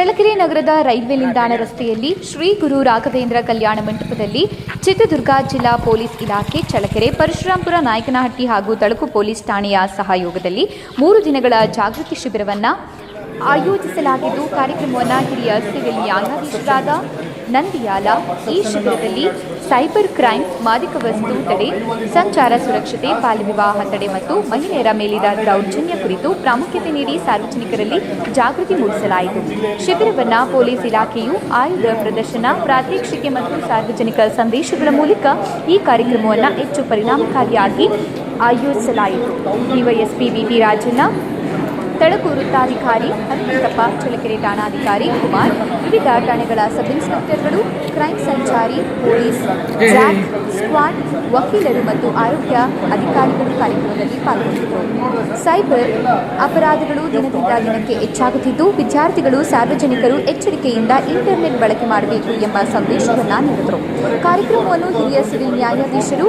ಚಳ್ಳಕೆರೆ ನಗರದ ರೈಲ್ವೆ ನಿಲ್ದಾಣ ರಸ್ತೆಯಲ್ಲಿ ಶ್ರೀ ಗುರು ರಾಘವೇಂದ್ರ ಕಲ್ಯಾಣ ಮಂಟಪದಲ್ಲಿ ಚಿತ್ರದುರ್ಗ ಜಿಲ್ಲಾ ಪೊಲೀಸ್ ಇಲಾಖೆ, ಚಳ್ಳಕೆರೆ, ಪರಶುರಾಂಪುರ, ನಾಯಕನಹಟ್ಟಿ ಹಾಗೂ ತಳಕು ಪೊಲೀಸ್ ಠಾಣೆಯ ಸಹಯೋಗದಲ್ಲಿ ಮೂರು ದಿನಗಳ ಜಾಗೃತಿ ಶಿಬಿರವನ್ನು ಆಯೋಜಿಸಲಾಗಿದ್ದು, ಕಾರ್ಯಕ್ರಮವನ್ನು ಹಿರಿಯ ಸಿವಿಲ್ ನ್ಯಾಯಾಧೀಶರಾದ ನಂದಿಯಾಲ ಈ ಶಿಬಿರದಲ್ಲಿ ಸೈಬರ್ ಕ್ರೈಂ ಮಾದಕ ವಸ್ತು ತಡೆ, ಸಂಚಾರ ಸುರಕ್ಷತೆ ಬಾಲ್ಯ ವಿವಾಹ ತಡೆ ಮತ್ತು ಮಹಿಳೆಯರ ಮೇಲಿನ ದೌರ್ಜನ್ಯ ಕುರಿತು ಪ್ರಾಮುಖ್ಯತೆ ನೀಡಿ ಸಾರ್ವಜನಿಕರಲ್ಲಿ ಜಾಗೃತಿ ಮೂಡಿಸಲಾಯಿತು. ಶಿಬಿರವನ್ನು ಪೊಲೀಸ್ ಇಲಾಖೆಯು ಆಯುಧ ಪ್ರದರ್ಶನ, ಪ್ರಾತ್ಯಕ್ಷಿಕೆ ಮತ್ತು ಸಾರ್ವಜನಿಕ ಸಂದೇಶಗಳ ಮೂಲಕ ಈ ಕಾರ್ಯಕ್ರಮವನ್ನು ಹೆಚ್ಚು ಪರಿಣಾಮಕಾರಿಯಾಗಿ ಆಯೋಜಿಸಲಾಯಿತು. ಡಿವೈಎಸ್ಪಿ ಬಿಟಿ ರಾಜಣ್ಣ ತಳಕು ವೃತ್ತಾಧಿಕಾರಿ ಹನುಮಂತಪ್ಪ ಚಳ್ಳಕೆರೆ ಠಾಣಾಧಿಕಾರಿ ಕುಮಾರ್, ವಿವಿಧ ಠಾಣೆಗಳ ಸಬ್ ಇನ್ಸ್ಪೆಕ್ಟರ್ಗಳು ಕ್ರೈಮ್ ಸಂಚಾರಿ, ಪೊಲೀಸ್ ಜಾಕ್ ಸ್ಕ್ವಾಡ್, ವಕೀಲರು ಮತ್ತು ಆರೋಗ್ಯ ಅಧಿಕಾರಿಗಳು ಕಾರ್ಯಕ್ರಮದಲ್ಲಿ ಪಾಲ್ಗೊಂಡಿದ್ದರು. ಸೈಬರ್ ಅಪರಾಧಗಳು ದಿನದಿಂದ ದಿನಕ್ಕೆ ಹೆಚ್ಚಾಗುತ್ತಿದ್ದು, ವಿದ್ಯಾರ್ಥಿಗಳು, ಸಾರ್ವಜನಿಕರು ಎಚ್ಚರಿಕೆಯಿಂದ ಇಂಟರ್ನೆಟ್ ಬಳಕೆ ಮಾಡಬೇಕು ಎಂಬ ಸಂದೇಶವನ್ನು ನೀಡಿದರು. ಕಾರ್ಯಕ್ರಮವನ್ನು ಹಿರಿಯ ಸಿವಿಲ್ ನ್ಯಾಯಾಧೀಶರು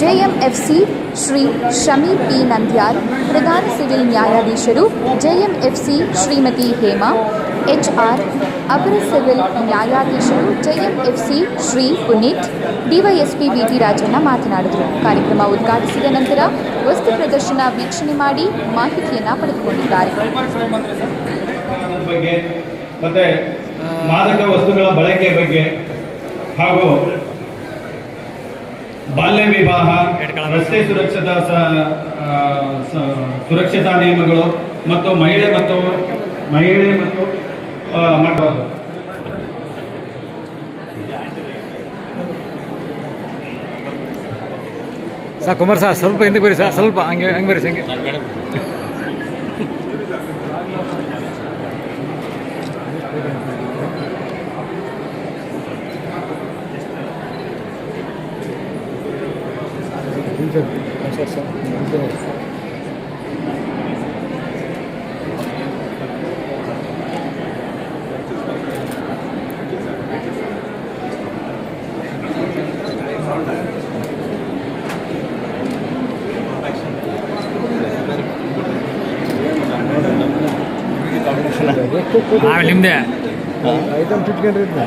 ಜೆಎಂಎಫ್ಸಿ ಶ್ರೀ ಶಮಿ ಪಿ ನಂದ್ಯಾಲ್, ಪ್ರಧಾನ ಸಿವಿಲ್ ನ್ಯಾಯಾಧೀಶರು ಜೆಎಂಎಫ್ಸಿ ಶ್ರೀಮತಿ ಹೇಮಾ, ಎಚ್ಆರ್, ಅಪರ ಸಿವಿಲ್ ನ್ಯಾಯಾಧೀಶರು JMFC Shri Puneeth, DySP VT Rajanna ಮಾತನಾಡಿದರು. ಕಾರ್ಯಕ್ರಮ ಉದ್ಘಾಟಿಸಿದ ನಂತರ ವಸ್ತು ಪ್ರದರ್ಶನ ವೀಕ್ಷಣೆ ಮಾಡಿ ಮಾಹಿತಿಯನ್ನು ಪಡೆದುಕೊಂಡಿದ್ದಾರೆ. ಮಾದಕ ವಸ್ತುಗಳ ಬಳಕೆ ಬಗ್ಗೆ ಹಾಗೂ ಬಾಲ್ಯ ವಿವಾಹ ರಸ್ತೆ ಸುರಕ್ಷತಾ ಸುರಕ್ಷತಾ ನಿಯಮಗಳು ಮತ್ತು ಮಹಿಳೆ ಮತ್ತು ಮಹಿಳೆ ಮತ್ತು ಮಾಡಬಹುದು ಸರ್ ಕುಮಾರ್ ಸರ್ ಸ್ವಲ್ಪ ಹಿಂದೆ ಬರಿ ಸರ್ ಸ್ವಲ್ಪ ಹಂಗೆ ಹಂಗೆ ಬರಿ ಹಂಗೆ. ಆಮೇಲೆ ನಿಮ್ಮದೇ ಐಟಮ್ ಚುಟ್ಕೊಂಡಿದ್ನ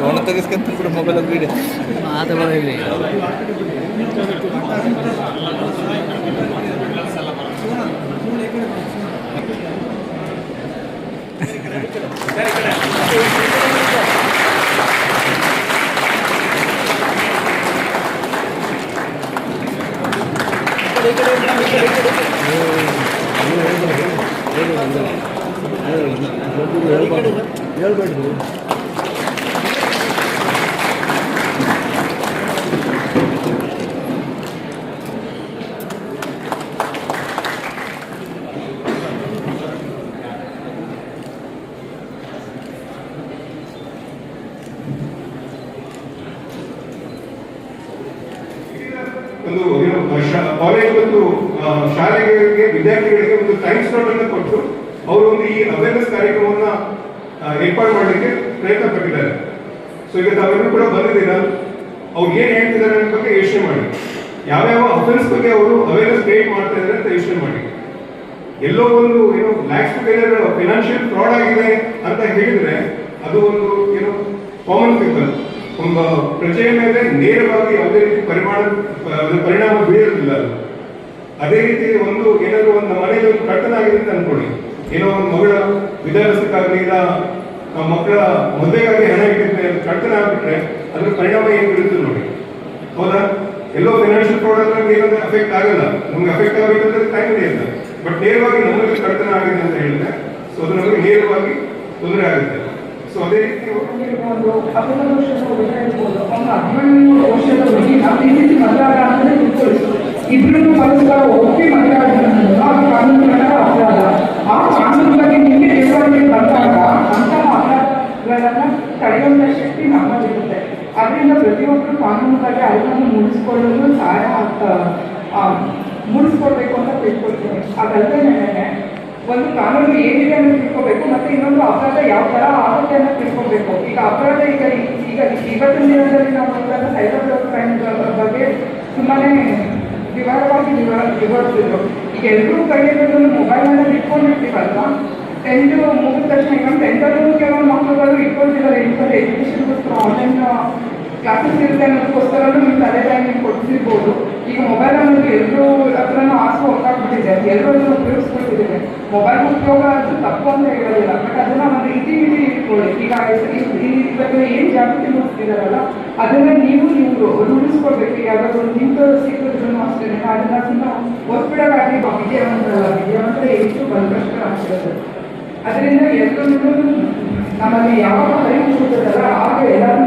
ಶಿವಣ್ಣ ತೆಗಿಸ್ಕೊಂತ ಬಿಡು ಮೊಬೈಲ್ ಬಿಡಿ ಮಾತು ಬರೋದಿಲ್ಲ ಹೇಳ್ಬೇಡ್ರಿ ಕಾಲೇಜ್ ಮತ್ತು ಶಾಲೆಗಳಿಗೆ ವಿದ್ಯಾರ್ಥಿಗಳಿಗೆ ಒಂದು ಟೈಮ್ ಸ್ಲಾಟ್ ಅನ್ನು ಕೊಟ್ಟು ಅವರು ಒಂದು ಈ ಅವೇರ್ನೆಸ್ ಕಾರ್ಯಕ್ರಮವನ್ನ ಏರ್ಪಾಡು ಮಾಡಲಿಕ್ಕೆ ಪ್ರಯತ್ನ ಪಟ್ಟಿದ್ದಾರೆ. ಸೊ ಈಗ ತಾವೆಲ್ಲರೂ ಕೂಡ ಬಂದಿದ್ದೀರಾ? ಅವ್ರು ಏನ್ ಹೇಳ್ತಿದ್ದಾರೆ ಅನ್ನೋ ಬಗ್ಗೆ ಯೋಚನೆ ಮಾಡಿ. ಯಾವ್ಯಾವ ಅಫೆನ್ಸ್ ಬಗ್ಗೆ ಅವರು ಅವೇರ್ನೆಸ್ ಕ್ರಿಯೇಟ್ ಮಾಡ್ತಾ ಇದ್ದಾರೆ ಅಂತ ಯೋಚನೆ ಮಾಡಿ. ಎಲ್ಲೋ ಒಂದು, ಏನೋ ಲ್ಯಾಕ್ಸ್ ಟುಗೆದರ್ ಫಿನಾನ್ಷಿಯಲ್ ಫ್ರಾಡ್ ಆಗಿದೆ ಅಂತ ಹೇಳಿದ್ರೆ ಅದು ಒಂದು, ಏನೋ ಕಾಮನ್ ಪೀಪಲ್ ಒಬ್ಬ ಪ್ರಜೆಯ ಮೇಲೆ ನೇರವಾಗಿ ಯಾವುದೇ ರೀತಿ ಪರಿಮಾಣ ಪರಿಣಾಮ ಬೀರಲಿಲ್ಲ ಅದು. ರೀತಿ ಒಂದು ಏನಾದರೂ ಒಂದು ಮನೆಯಲ್ಲಿ ಒಂದು ಕಟ್ಟನ ಆಗಿದೆ ಅಂತ ಅನ್ಕೊಳ್ಳಿ. ಏನೋ ಒಂದು ಮಗಳ ವಿದ್ಯಾಭ್ಯಾಸಕ್ಕಾಗಲಿ ಇಲ್ಲ, ಆ ಮಕ್ಕಳ ಮದುವೆಗಾಗಿ ಹಣ ಇಟ್ಟಿದ್ರೆ ಅದು ಕಟ್ಟನ ಆಗ್ಬಿಟ್ರೆ ಅದ್ರ ಪರಿಣಾಮ ಏನು ಬೀಳುತ್ತೆ ನೋಡಿ. ಹೌದಾ? ಎಲ್ಲೋ ಫೈನಾನ್ಷಿಯಲ್ ಪ್ರಾಬ್ಲಮ್ ಆದ್ರೆ ಏನಂದ್ರೆ ಅಫೆಕ್ಟ್ ಆಗಲ್ಲ. ನಮ್ಗೆ ಅಫೆಕ್ಟ್ ಆಗಬೇಕಂದ್ರೆ ಟೈಮ್ ಇಲ್ಲ ಬಟ್ ನೇರವಾಗಿ ನಮಗೆ ಕಟ್ಟನ ಆಗಿದೆ ಅಂತ ಹೇಳಿದ್ರೆ ಸೊ ಅದು ನಮಗೆ ನೇರವಾಗಿ ತೊಂದರೆ ಆಗುತ್ತೆ. ಸೊ ಅದೇ ರೀತಿ ಒಂದು ಹತ್ತೊಂಬತ್ತು ವರ್ಷದ ಹುಡುಗ ಇರ್ಬೋದು ಒಂದು ಹದಿನೇಳು ವರ್ಷದ ಹುಡುಗಿನ ಪ್ರೀತಿಸಿ ಮದುವೆ ಆಗ ಅಂತಲೇ ತಿಳ್ಕೊಳ್ಳಿ ಇಬ್ರು ಪರಸ್ಪರ ಒಪ್ಪಿ ಆಗಿರೋದು ಅದು ಕಾನೂನು ಪ್ರಕಾರ ಅಪರಾಧ ಆ ಕಾನೂನು ಬಗ್ಗೆ ನಿಮಗೆ ತಿಳುವಳಿಕೆ ಬಂದಾಗ ಅಂತಹ ಅಪರಾಧಗಳನ್ನು ತಡೆಯುವಂತ ಶಕ್ತಿ ನಮ್ಮಲ್ಲಿರುತ್ತೆ. ಅದರಿಂದ ಪ್ರತಿಯೊಬ್ಬರು ಕಾನೂನು ಬಗ್ಗೆ ಅರಿವನ್ನು ಮೂಡಿಸ್ಕೊಳ್ಳಲು ಸಹಾಯ ಆಗ್ತಾ ಆ, ಮೂಡಿಸ್ಕೊಳ್ಬೇಕು ಅಂತ ತಿಳ್ಕೊಳ್ತೀನಿ. ಅದಲ್ಲದೆ ಒಂದು ಕಾನೂನು ಏನಿದೆ ಅನ್ನೋದು ತಿಳ್ಕೋಬೇಕು, ಮತ್ತೆ ಇನ್ನೊಂದು ಅಪರಾಧ ಯಾವ ತರ ಆಗುತ್ತೆ ಅಂತ ತಿಳ್ಕೊಬೇಕು. ಈಗ ಅಪರಾಧ ಈಗ ಈಗ ಇವತ್ತಿನ ದಿನದಲ್ಲಿ ನಾವು ನೋಡಿದಾಗ ಸೈಬರ್ ಕ್ರೈಮ್ ಬಗ್ಗೆ ತುಂಬಾನೇ ವಿವರವಾಗಿ ವಿವರ ವಿವರಿಸಿದ್ರು. ಈಗ ಎಲ್ಲರೂ ಕೈಯಲ್ಲಿ ಮೊಬೈಲ್ ಅನ್ನ ಇಟ್ಕೊಂಡಿರ್ತೀವಲ್ವಾ ಟೆಂತ್ ಮುಗಿದ ತಕ್ಷಣ ಈಗ ಟೆಂತಲ್ಲೂ ಕೆಲವೊಂದು ಮಕ್ಕಳುಗಳು ಇಟ್ಕೊಳ್ತಿದ್ದಾರೆ ಇಂಥದ್ದು ಎಜುಕೇಷನ್ಗೋಸ್ಕರ ಆನ್ಲೈನ್ ಕ್ಲಾಸಸ್ ಇರುತ್ತೆ ಅನ್ನೋದಕ್ಕೋಸ್ಕರ ನಿಮ್ಮ ತಲೆ ಟೈಮಿಂಗ್ ಕೊಡ್ತಿರ್ಬೋದು. ಈಗ ಮೊಬೈಲ್ ಅನ್ನೋದು ಎಲ್ಲರೂ ಹತ್ರನೂ ಆಸು ಹೊರಟಾಗ್ಬಿಟ್ಟಿದೆ ಎಲ್ಲರೂ ಅದನ್ನು ಉಪಯೋಗಿಸ್ಕೊಳ್ತಿದ್ದಾರೆ. ಮೊಬೈಲ್ ಉಪಯೋಗ ಅದು ತಪ್ಪು ಅಂತ ಹೇಳೋದಿಲ್ಲ. ಬಟ್ ಅದನ್ನ ಒಂದು ರೀತಿ ಮಿತಿ ಇಟ್ಕೊಳ್ಳಿ. ಈಗ ಇವಾಗ ಏನು ಜಾಗೃತಿ ಮೂಡಿಸ್ತಿದಾರಲ್ಲ, ಅದನ್ನ ನೀವು ನೀವು ರೂಢಿಸ್ಕೊಳ್ಬೇಕು ಯಾವ್ದಾದ್ರು ಒಂದು ನಿಂತು ಸಿಕ್ಕಿದ್ರು ಅಷ್ಟೇ ಅದನ್ನ ಸುಮ್ಮನೆ ಒತ್ತಡವಾಗಿ ವಿದ್ಯಾವಂತರಲ್ಲ, ವಿದ್ಯಾವಂತರ ಎಷ್ಟು ಆಗ್ತಿರೋದು ಅದರಿಂದ ಎಲ್ಲರೂ ನಮ್ಮಲ್ಲಿ ಯಾವಾಗ ಹರಿವು ಮೂಡುತ್ತದಲ್ಲ ಆಗ ಎಲ್ಲರೂ